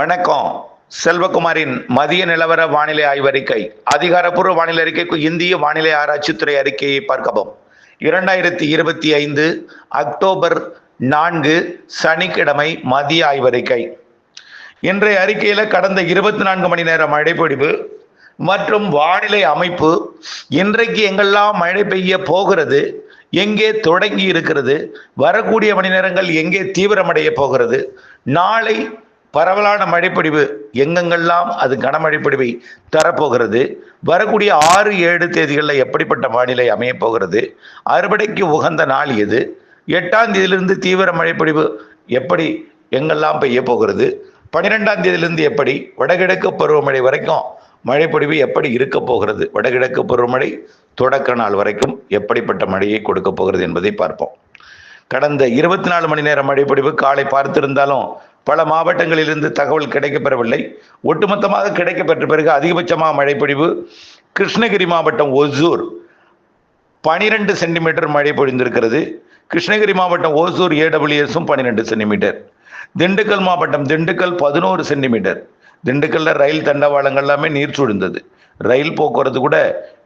வணக்கம். செல்வகுமாரின் மதிய நிலவர வானிலை ஆய்வறிக்கை. அதிகாரப்பூர்வ வானிலை அறிக்கைக்கு இந்திய வானிலை ஆராய்ச்சித்துறை அறிக்கையை பார்க்கவும். இரண்டாயிரத்தி இருபத்தி ஐந்து அக்டோபர் நான்கு சனிக்கிழமை மதிய ஆய்வறிக்கை. இன்றைய அறிக்கையில் கடந்த இருபத்தி நான்கு மணி நேர மழைப்பொழிவு மற்றும் வானிலை அமைப்பு இன்றைக்கு எங்கெல்லாம் மழை பெய்ய போகிறது எங்கே தொடங்கி இருக்கிறது வரக்கூடிய மணி நேரங்கள் எங்கே தீவிரமடைய போகிறது நாளை பரவலான மழைப்பொழிவு எங்கெங்கெல்லாம் அது கனமழைப்பொழிவை தரப்போகிறது? வரக்கூடிய ஆறு ஏழு தேதிகளில் எப்படிப்பட்ட வானிலை அமையப்போகிறது அறுவடைக்கு உகந்த நாள் எது? எட்டாம் தேதியிலிருந்து தீவிர மழைப்பொழிவு எப்படி எங்கெல்லாம் பெய்ய போகிறது? பன்னிரெண்டாம் தேதியிலிருந்து எப்படி வடகிழக்கு பருவமழை வரைக்கும் மழைப்பொழிவு எப்படி இருக்க போகிறது? வடகிழக்கு பருவமழை தொடக்க நாள் வரைக்கும் எப்படிப்பட்ட மழையை கொடுக்க போகிறது என்பதை பார்ப்போம். கடந்த இருபத்தி நாலு மணி நேரம் மழைப்பொழிவு காலை பார்த்திருந்தாலும் பல மாவட்டங்களிலிருந்து தகவல் கிடைக்கப்பெறவில்லை. ஒட்டுமொத்தமாக கிடைக்கப்பெற்ற பிறகு அதிகபட்சமாக மழைப்பொழிவு கிருஷ்ணகிரி மாவட்டம் ஒசூர் பனிரெண்டு சென்டிமீட்டர் மழை பொழிந்திருக்கிறது. கிருஷ்ணகிரி மாவட்டம் ஓசூர் ஏடபிள்யூஎஸும் பன்னிரெண்டு சென்டிமீட்டர். திண்டுக்கல் மாவட்டம் திண்டுக்கல் பதினோரு சென்டிமீட்டர். திண்டுக்கல்ல ரயில் தண்டவாளங்கள் எல்லாமே நீர் சூழ்ந்தது. ரயில் போக்குவரத்து கூட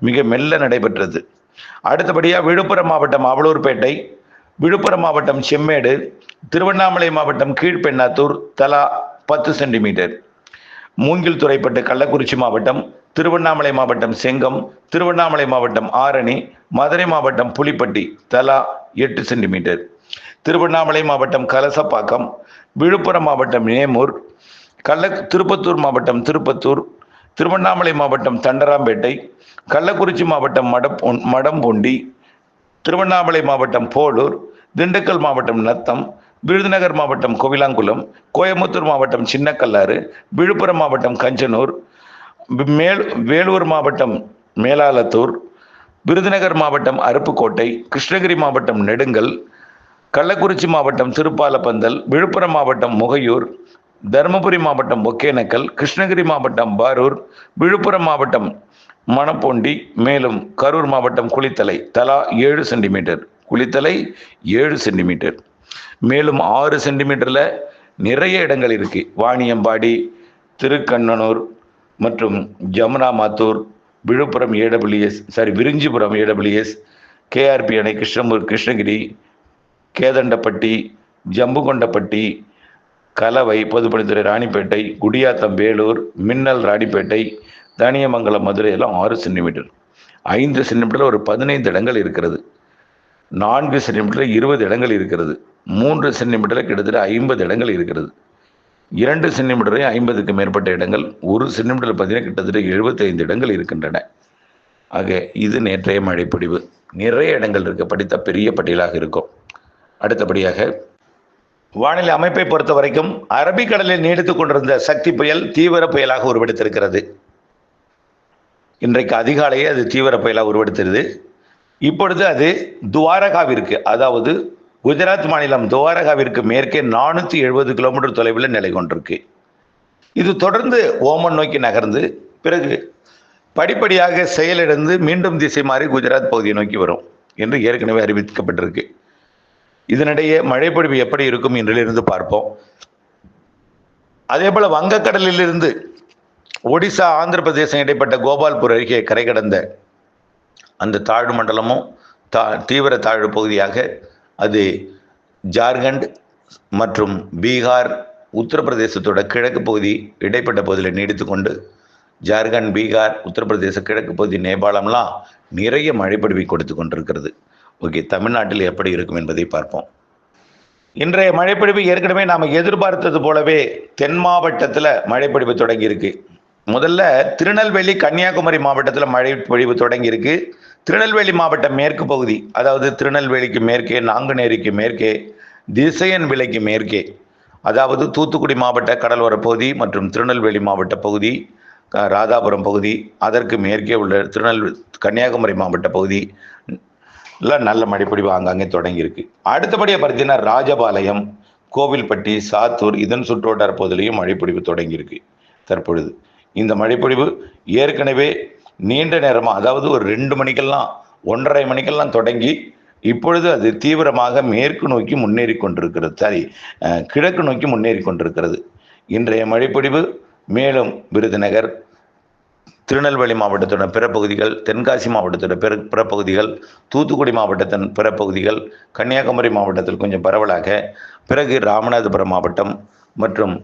மிக மெல்ல நடைபெற்றது. அடுத்தபடியாக விழுப்புரம் மாவட்டம் அவலூர்பேட்டை விழுப்புரம் மாவட்டம் செம்மேடு திருவண்ணாமலை மாவட்டம் கீழ்பெண்ணாத்தூர் தலா பத்து சென்டிமீட்டர். மூங்கில் துறைப்பட்டு கள்ளக்குறிச்சி மாவட்டம் திருவண்ணாமலை மாவட்டம் செங்கம் திருவண்ணாமலை மாவட்டம் ஆரணி மதுரை மாவட்டம் புலிப்பட்டி தலா எட்டு சென்டிமீட்டர். திருவண்ணாமலை மாவட்டம் கலசப்பாக்கம் விழுப்புரம் மாவட்டம் நேமூர் கள்ள திருப்பத்தூர் மாவட்டம் திருப்பத்தூர் திருவண்ணாமலை மாவட்டம் தண்டராம்பேட்டை கள்ளக்குறிச்சி மாவட்டம் மடம் மடம்பொண்டி திருவண்ணாமலை மாவட்டம் போலூர் திண்டுக்கல் மாவட்டம் நத்தம் விருதுநகர் மாவட்டம் கோவிலாங்குளம் கோயம்புத்தூர் மாவட்டம் சின்னக்கல்லாறு விழுப்புரம் மாவட்டம் கஞ்சனூர் மேல் வேலூர் மாவட்டம் மேலாலத்தூர் விருதுநகர் மாவட்டம் அருப்புக்கோட்டை கிருஷ்ணகிரி மாவட்டம் நெடுங்கல் கள்ளக்குறிச்சி மாவட்டம் திருப்பாலப்பந்தல் விழுப்புரம் மாவட்டம் முகையூர் தருமபுரி மாவட்டம் ஒகேனக்கல் கிருஷ்ணகிரி மாவட்டம் பாரூர் விழுப்புரம் மாவட்டம் மணப்பொண்டி மேலும் கரூர் மாவட்டம் குளித்தலை தலா ஏழு சென்டிமீட்டர் குளித்தலை ஏழு சென்டிமீட்டர். மேலும் ஆறு சென்டிமீட்டரில் நிறைய இடங்கள் இருக்குது வாணியம்பாடி திருக்கண்ணனூர் மற்றும் Jamuna Mathur Villupuram AWS sorry Virinjipuram AWS KRP அணை கிருஷ்ணமூர் கிருஷ்ணகிரி கேதண்டப்பட்டி ஜம்புகொண்டப்பட்டி கலவை பொதுப்பணித்துறை ராணிப்பேட்டை குடியாத்தம் வேலூர் மின்னல் ராணிப்பேட்டை தானியமங்கலம் மதுரை எல்லாம் ஆறு சென்டிமீட்டர். ஐந்து சென்டிமீட்டரில் ஒரு பதினைந்து இடங்கள் இருக்கிறது. நான்கு சென்டிமீட்டரில் இருபது இடங்கள் இருக்கிறது. மூன்று சென்டிமீட்டரில் கிட்டத்தட்ட ஐம்பது இடங்கள் இருக்கிறது. இரண்டு சென்டிமீட்டரை ஐம்பதுக்கு மேற்பட்ட இடங்கள் ஒரு சென்டிமீட்டரில் பார்த்தீங்கன்னா கிட்டத்தட்ட எழுபத்தைந்து இடங்கள் இருக்கின்றன. ஆக இது நேற்றைய மழைப்பொழிவு. நிறைய இடங்கள் இருக்க. படித்த பெரிய பட்டியலாக இருக்கும். அடுத்தபடியாக வானிலை அமைப்பை பொறுத்த வரைக்கும் அரபிக்கடலில் நீடித்துக் கொண்டிருந்த சக்தி புயல் தீவிர புயலாக உருவெடுத்திருக்கிறது. இன்றைக்கு அதிகாலையே அது தீவிர புயலாக உருவெடுத்திருது. இப்பொழுது அது துவாரகாவிற்கு அதாவது குஜராத் மாநிலம் துவாரகாவிற்கு மேற்கே நானூற்றி எழுபது கிலோமீட்டர் தொலைவில் நிலை கொண்டிருக்கு. இது தொடர்ந்து ஓமன் நோக்கி நகர்ந்து பிறகு படிப்படியாக செயலிழந்து மீண்டும் திசை மாறி குஜராத் பகுதியை நோக்கி வரும் என்று ஏற்கனவே அறிவிக்கப்பட்டிருக்கு. இதனிடையே மழைப்பொழிவு எப்படி இருக்கும் என்றிலிருந்து பார்ப்போம். அதே போல வங்கக்கடலிலிருந்து ஒடிசா ஆந்திர பிரதேசம் இடைப்பட்ட கோபால்பூர் அருகே கரை கடந்த அந்த தாழ்வு மண்டலமும் தா தீவிர தாழ்வு பகுதியாக அது ஜார்க்கண்ட் மற்றும் பீகார் உத்தரப்பிரதேசத்தோட கிழக்கு பகுதி இடைப்பட்ட பகுதியில் நீடித்து கொண்டு ஜார்க்கண்ட் பீகார் உத்தரப்பிரதேச கிழக்கு பகுதி நேபாளம்லாம் நிறைய மழைப்பொழிவை கொடுத்து கொண்டிருக்கிறது. ஓகே தமிழ்நாட்டில் எப்படி இருக்கும் என்பதை பார்ப்போம். இன்றைய மழைப்பொழிவு ஏற்கனவே நாம் எதிர்பார்த்தது போலவே தென் மாவட்டத்தில் மழைப்பொழிவு தொடங்கியிருக்கு. முதல்ல திருநெல்வேலி கன்னியாகுமரி மாவட்டத்தில் மழை பொழிவு தொடங்கியிருக்கு. திருநெல்வேலி மாவட்டம் மேற்கு பகுதி அதாவது திருநெல்வேலிக்கு மேற்கே நாங்குநேரிக்கு மேற்கே திசையன் விலைக்கு மேற்கே அதாவது தூத்துக்குடி மாவட்ட கடலோர பகுதி மற்றும் திருநெல்வேலி மாவட்ட பகுதி ராதாபுரம் பகுதி அதற்கு மேற்கே உள்ள திருநெல்வேலி கன்னியாகுமரி மாவட்ட பகுதி எல்லாம் நல்ல மழைப்பொழிவு ஆங்காங்கே தொடங்கியிருக்கு. அடுத்தபடியாக பார்த்தீங்கன்னா ராஜபாளையம் கோவில்பட்டி சாத்தூர் இதன் சுற்றுவட்டார பகுதியிலையும் மழைப்பொழிவு தொடங்கியிருக்கு தற்பொழுது. இந்த மழைப்பொழிவு ஏற்கனவே நீண்ட நேரமாக அதாவது ஒரு ரெண்டு மணிக்கெல்லாம் ஒன்றரை மணிக்கெல்லாம் தொடங்கி இப்பொழுது அது தீவிரமாக மேற்கு நோக்கி முன்னேறி கொண்டிருக்கிறது. சாரி கிழக்கு நோக்கி முன்னேறி கொண்டிருக்கிறது. இன்றைய மழைப்பொழிவு மேலும் விருதுநகர் திருநெல்வேலி மாவட்டத்தோட பிற பகுதிகள் தென்காசி மாவட்டத்தோட பிற பிற பகுதிகள் தூத்துக்குடி மாவட்டத்தின் பிற பகுதிகள் கன்னியாகுமரி மாவட்டத்தில் கொஞ்சம் பரவலாக பிறகு ராமநாதபுரம் மாவட்டம் மற்றும்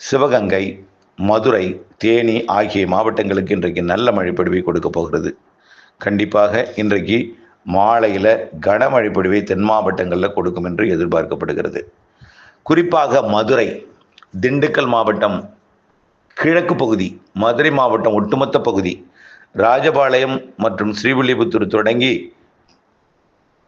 சிவகங்கை மதுரை தேனி ஆகிய மாவட்டங்களுக்கு இன்றைக்கு நல்ல மழை பொழிவை கொடுக்க போகிறது. கண்டிப்பாக இன்றைக்கு மாலையில் கனமழை பொழிவை தென் மாவட்டங்களில் கொடுக்கும் என்று எதிர்பார்க்கப்படுகிறது. குறிப்பாக மதுரை திண்டுக்கல் மாவட்டம் கிழக்கு பகுதி மதுரை மாவட்டம் ஒட்டுமொத்த பகுதி ராஜபாளையம் மற்றும் ஸ்ரீவில்லிபுத்தூர் தொடங்கி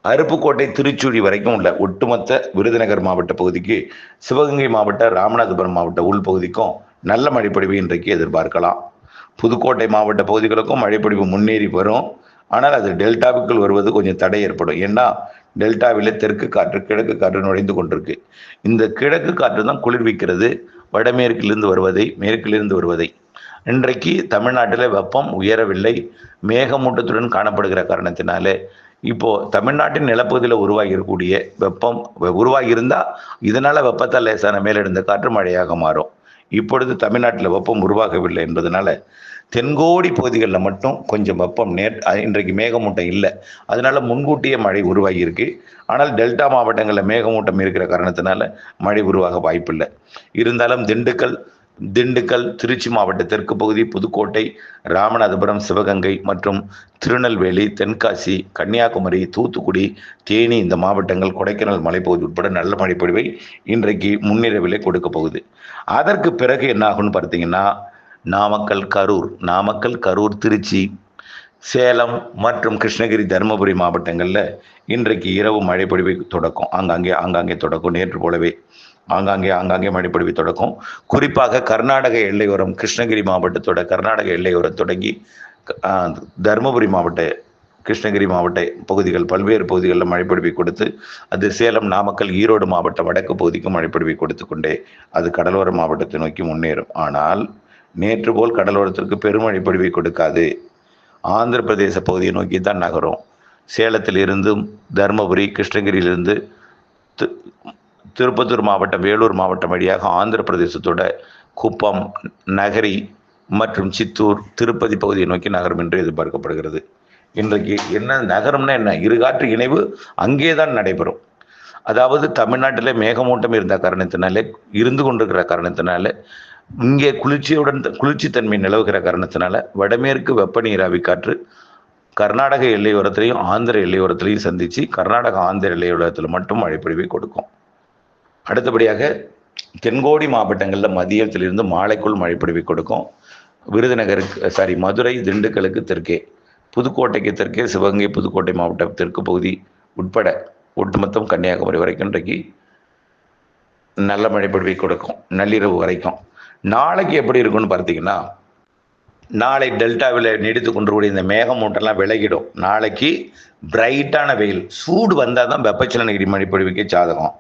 அருப்புக்கோட்டை திருச்சுழி வரைக்கும் உள்ள ஒட்டுமொத்த விருதுநகர் மாவட்ட பகுதிக்கு சிவகங்கை மாவட்ட ராமநாதபுரம் மாவட்ட உள்பகுதிக்கும் நல்ல மழைப்பொழிவு இன்றைக்கு எதிர்பார்க்கலாம். புதுக்கோட்டை மாவட்ட பகுதிகளுக்கும் மழைப்பொழிவு முன்னேறி வரும். ஆனால் அது டெல்டாவுக்குள் வருவது கொஞ்சம் தடை ஏற்படும். ஏன்னா டெல்டாவில் தெற்கு காற்று கிழக்கு காற்று நுழைந்து கொண்டிருக்கு. இந்த கிழக்கு காற்று தான் குளிர்விக்கிறது. வடமேற்கிலிருந்து வருவதை மேற்கிலிருந்து வருவதை. இன்றைக்கு தமிழ்நாட்டில் வெப்பம் உயரவில்லை. மேகமூட்டத்துடன் காணப்படுகிற காரணத்தினாலே இப்போ தமிழ்நாட்டின் நிலப்பகுதியில் உருவாகி இருக்கக்கூடிய வெப்பம் உருவாகி இருந்தால் இதனால வெப்பத்தால் லேசான மேலெடுந்த காற்று மழையாக மாறும். இப்பொழுது தமிழ்நாட்டில் வெப்பம் உருவாகவில்லை என்பதனால தென்கோடி பகுதிகளில் மட்டும் கொஞ்சம் வெப்பம் நேர் இன்றைக்கு மேகமூட்டம் இல்லை. அதனால முன்கூட்டியே மழை உருவாகி இருக்கு ஆனால் டெல்டா மாவட்டங்களில் மேகமூட்டம் இருக்கிற காரணத்தினால மழை உருவாக வாய்ப்பில்லை. இருந்தாலும் திண்டுக்கல் திண்டுக்கல் திருச்சி மாவட்ட தெற்கு பகுதி புதுக்கோட்டை ராமநாதபுரம் சிவகங்கை மற்றும் திருநெல்வேலி தென்காசி கன்னியாகுமரி தூத்துக்குடி தேனி இந்த மாவட்டங்கள் கொடைக்கானல் மலைப்பகுதி உட்பட நல்ல மழைப்பொழிவை இன்றைக்கு முன்னிரவிலே கொடுக்க போகுது. அதற்கு பிறகு என்ன ஆகும்னு பார்த்தீங்கன்னா நாமக்கல் கரூர் நாமக்கல் கரூர் திருச்சி சேலம் மற்றும் கிருஷ்ணகிரி தருமபுரி மாவட்டங்களில் இன்றைக்கு இரவு மழைப்பொழிவை தொடக்கும். ஆங்காங்கே ஆங்காங்கே தொடக்கும். நேற்று போலவே ஆங்காங்கே ஆங்காங்கே மழைப்பொழிவு தொடக்கும். குறிப்பாக கர்நாடக எல்லையோரம் கிருஷ்ணகிரி மாவட்டத்தோட கர்நாடக எல்லையோரம் தொடங்கி தருமபுரி மாவட்ட கிருஷ்ணகிரி மாவட்ட பகுதிகள் பல்வேறு பகுதிகளில் மழைப்பொழிவை கொடுத்து அது சேலம் நாமக்கல் ஈரோடு மாவட்ட வடக்கு பகுதிக்கும் மழைப்பொழிவை கொடுத்து கொண்டே அது கடலோர மாவட்டத்தை நோக்கி முன்னேறும். ஆனால் நேற்று போல் கடலோரத்திற்கு பெருமழை பொழிவை கொடுக்காது. ஆந்திர பிரதேச பகுதியை நோக்கி தான் நகரும். சேலத்தில் இருந்தும் தருமபுரி கிருஷ்ணகிரியிலிருந்து திருப்பத்தூர் மாவட்டம் வேலூர் மாவட்டம் வழியாக ஆந்திர பிரதேசத்தோட குப்பம் நகரி மற்றும் சித்தூர் திருப்பதி பகுதியை நோக்கி நகரம் என்று எதிர்பார்க்கப்படுகிறது. இன்றைக்கு என்ன நகரம்னா என்ன? இருகாற்று இணைவு அங்கே தான் நடைபெறும். அதாவது தமிழ்நாட்டில் மேகமூட்டம் இருந்த காரணத்தினாலே இருந்து கொண்டிருக்கிற காரணத்தினால இங்கே குளிர்ச்சியுடன் குளிர்ச்சித்தன்மை நிலவுகிற காரணத்தினால வடமேற்கு வெப்ப நீராவி காற்று கர்நாடக எல்லையோரத்திலையும் ஆந்திர எல்லையோரத்திலையும் சந்தித்து கர்நாடக ஆந்திர எல்லையோரத்தில் மட்டும் மழைப்பொழிவை கொடுக்கும். அடுத்தபடியாக தென்கோடி மாவட்டங்களில் மதியத்திலிருந்து மாலைக்குள் மழைப்பொழிவை கொடுக்கும். விருதுநகருக்கு சாரி மதுரை திண்டுக்கலுக்கு தெற்கே புதுக்கோட்டைக்கு தெற்கே சிவகங்கை புதுக்கோட்டை மாவட்ட தெற்கு பகுதி உட்பட ஒட்டுமொத்தம் கன்னியாகுமரி வரைக்கும் இன்றைக்கு நல்ல மழைப்பொழிவை கொடுக்கும் நள்ளிரவு வரைக்கும். நாளைக்கு எப்படி இருக்கும்னு பார்த்தீங்கன்னா நாளை டெல்டாவில் நீடித்து கொண்டிருக்கூடிய இந்த மேகமூட்டெல்லாம் விலகிடும். நாளைக்கு பிரைட்டான வெயில் சூடு வந்தால் தான் வெப்பச்சலனகிரி மழைப்பொழிவுக்கே சாதகம்.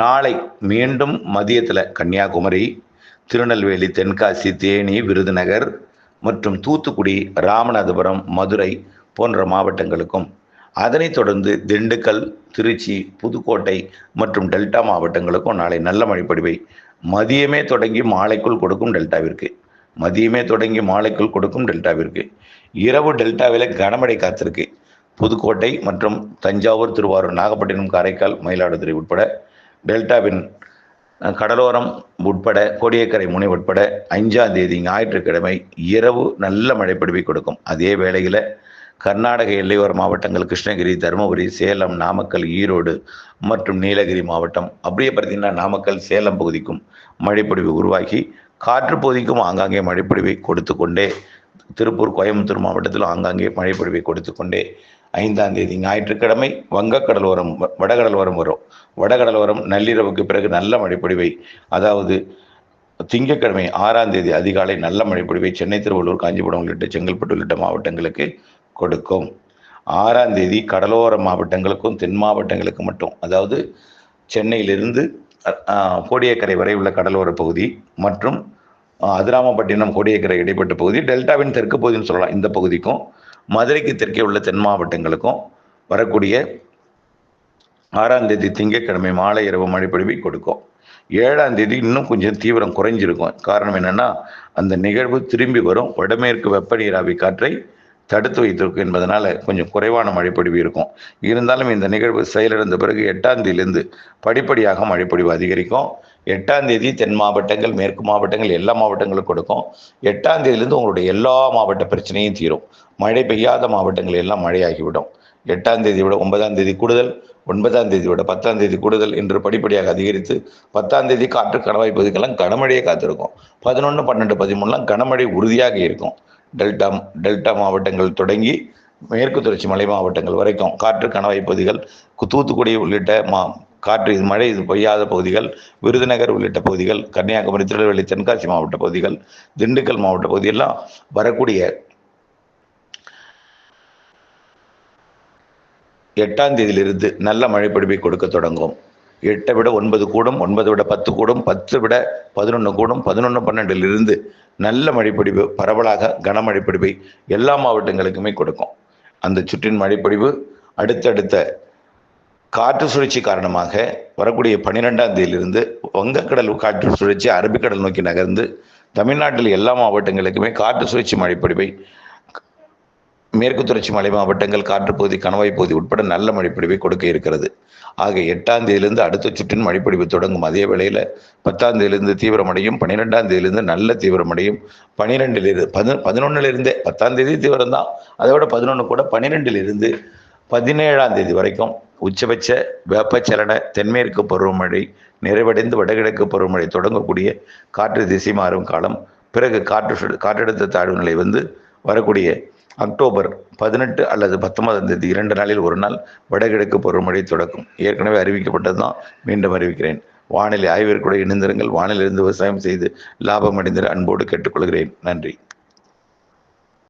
நாளை மீண்டும் மதியத்தில் கன்னியாகுமரி திருநெல்வேலி தென்காசி தேனி விருதுநகர் மற்றும் தூத்துக்குடி ராமநாதபுரம் மதுரை போன்ற மாவட்டங்களுக்கும். அதனைத் தொடர்ந்து திண்டுக்கல் திருச்சி புதுக்கோட்டை மற்றும் டெல்டா மாவட்டங்களுக்கும் நாளை நல்ல மழைப்படிவை மதியமே தொடங்கி மாலைக்குள் கொடுக்கும் டெல்டாவிற்கு. மதியமே தொடங்கி மாலைக்குள் கொடுக்கும் டெல்டாவிற்கு. இரவு டெல்டாவில் கனமழை காத்திருக்கு. புதுக்கோட்டை மற்றும் தஞ்சாவூர் திருவாரூர் நாகப்பட்டினம் காரைக்கால் மயிலாடுதுறை உட்பட டெல்டாவின் கடலோரம் உட்பட கோடியக்கரை முனை உட்பட அஞ்சாம் தேதி ஞாயிற்றுக்கிழமை இரவு நல்ல மழைப்பொழிவை கொடுக்கும். அதே வேளையில் கர்நாடக எல்லையோர மாவட்டங்கள் கிருஷ்ணகிரி தருமபுரி சேலம் நாமக்கல் ஈரோடு மற்றும் நீலகிரி மாவட்டம். அப்படியே பார்த்தீங்கன்னா நாமக்கல் சேலம் பகுதிக்கும் மழைப்பொழிவு உருவாகி காற்று பகுதிக்கும் ஆங்காங்கே மழைப்பொழிவை கொடுத்து கொண்டே திருப்பூர் கோயம்புத்தூர் மாவட்டத்திலும் ஆங்காங்கே மழைப்பொழிவை கொடுத்து கொண்டே ஐந்தாம் தேதி ஞாயிற்றுக்கிழமை வங்கக்கடலோரம் வ- வடகடலோரம் வரும். வடகடலோரம் நள்ளிரவுக்கு பிறகு நல்ல மழைப்பொழிவை. அதாவது திங்கட்கிழமை ஆறாம் தேதி அதிகாலை நல்ல மழைப்பொழிவை சென்னை திருவள்ளூர் காஞ்சிபுரம் உள்ளிட்ட செங்கல்பட்டு உள்ளிட்ட மாவட்டங்களுக்கு கொடுக்கும். ஆறாம் தேதி கடலோர மாவட்டங்களுக்கும் தென் மாவட்டங்களுக்கு மட்டும். அதாவது சென்னையிலிருந்து கோடியக்கரை வரை உள்ள கடலோர பகுதி மற்றும் அதிராமப்பட்டினம் கோடியக்கரை இடைப்பட்ட பகுதி டெல்டாவின் தெற்கு பகுதின்னு சொல்லலாம். இந்த பகுதிக்கும் மதுரைக்கு தெற்கே உள்ள தென் மாவட்டங்களுக்கும் வரக்கூடிய ஆறாம் தேதி திங்கட்கிழமை மாலை இரவு மழைப்பொழிவை கொடுக்கும். ஏழாம் தேதி இன்னும் கொஞ்சம் தீவிரம் குறைஞ்சிருக்கும். காரணம் என்னன்னா அந்த நிகழ்வு திரும்பி வரும். வடமேற்கு வெப்ப நீராவி காற்றை தடுத்து வைத்திருக்கும் என்பதனால கொஞ்சம் குறைவான மழைப்பொழிவு இருக்கும். இருந்தாலும் இந்த நிகழ்வு செயலிழந்த பிறகு எட்டாம் தேதியிலிருந்து படிப்படியாக மழைப்பொழிவு அதிகரிக்கும். எட்டாம் தேதி தென் மாவட்டங்கள் மேற்கு மாவட்டங்கள் எல்லா மாவட்டங்களும் கொடுக்கும். எட்டாம் தேதியிலிருந்து உங்களுடைய எல்லா மாவட்ட பிரச்சனையும் தீரும். மழை பெய்யாத மாவட்டங்கள் எல்லாம் மழையாகிவிடும். எட்டாம் தேதி விட ஒன்பதாம் தேதி கூடுதல் ஒன்பதாம் தேதி விட பத்தாம் தேதி கூடுதல் என்று படிப்படியாக அதிகரித்து பத்தாம் தேதி காற்று கணவாய் பகுதிக்கெல்லாம் கனமழையே காத்திருக்கும். பதினொன்று பன்னெண்டு பதிமூணுலாம் கனமழை உறுதியாக இருக்கும். டெல்டா டெல்டா மாவட்டங்கள் தொடங்கி மேற்கு தொடர்ச்சி மலை மாவட்டங்கள் வரைக்கும் காற்று கணவாய் பகுதிகள் தூத்துக்குடி உள்ளிட்ட மா காற்று இது மழை இது பெய்யாத பகுதிகள் விருதுநகர் உள்ளிட்ட பகுதிகள் கன்னியாகுமரி திருநெல்வேலி தென்காசி மாவட்ட பகுதிகள் திண்டுக்கல் மாவட்ட பகுதியெல்லாம் வரக்கூடிய எட்டாம் தேதியிலிருந்து நல்ல மழைப்பிடிப்பை கொடுக்க தொடங்கும். எட்டை விட ஒன்பது கூடும் ஒன்பது விட பத்து கூடும் பத்து விட பதினொன்று கூடும் பதினொன்று பன்னெண்டிலிருந்து நல்ல மழைப்பிடிப்பு பரவலாக கனமழைப்பிடிப்பை எல்லா மாவட்டங்களுக்குமே கொடுக்கும். அந்த சுற்றின் மழைப்பொழிவு அடுத்தடுத்த காற்று சுழற்சி காரணமாக வரக்கூடிய பன்னிரெண்டாம் தேதியிலிருந்து வங்கக்கடல் காற்று சுழற்சி அரபிக்கடல் நோக்கி நகர்ந்து தமிழ்நாட்டில் எல்லா மாவட்டங்களுக்குமே காற்று சுழற்சி மழைப்பொழிவை மேற்கு தொடர்ச்சி மலை மாவட்டங்கள் காற்றுப்பகுதி கணவாய் பகுதி உட்பட நல்ல மழைப்பொழிவை கொடுக்க இருக்கிறது. ஆக எட்டாம் தேதியிலிருந்து அடுத்த சுற்றின் மழைப்பொழிவு தொடங்கும். அதே வேளையில் பத்தாம் தேதியிலிருந்து தீவிரமடையும் பன்னிரெண்டாம் தேதியிலிருந்து நல்ல தீவிரமடையும். பன்னிரெண்டிலிருந்து பதி பதினொன்னுலேருந்தே பத்தாம் தேதி தீவிரம் தான் விட பதினொன்று கூட பன்னிரெண்டிலிருந்து பதினேழாம் தேதி வரைக்கும் உச்சபட்ச வெப்பச்சலன தென்மேற்கு பருவமழை நிறைவடைந்து வடகிழக்கு பருவமழை தொடங்கக்கூடிய காற்று திசை மாறும் காலம். பிறகு காற்று காற்றழுத்த தாழ்வு நிலை வந்து வரக்கூடிய அக்டோபர் பதினெட்டு அல்லது பத்தொன்பதாம் தேதி இரண்டு நாளில் ஒரு நாள் வடகிழக்கு பருவமழை தொடக்கும். ஏற்கனவே அறிவிக்கப்பட்டது தான் மீண்டும் அறிவிக்கிறேன். வானிலை ஆய்விற்குடைய இணைந்திருங்கள். வானிலிருந்து விவசாயம் செய்து லாபம் அடைந்த அன்போடு கேட்டுக்கொள்கிறேன். நன்றி.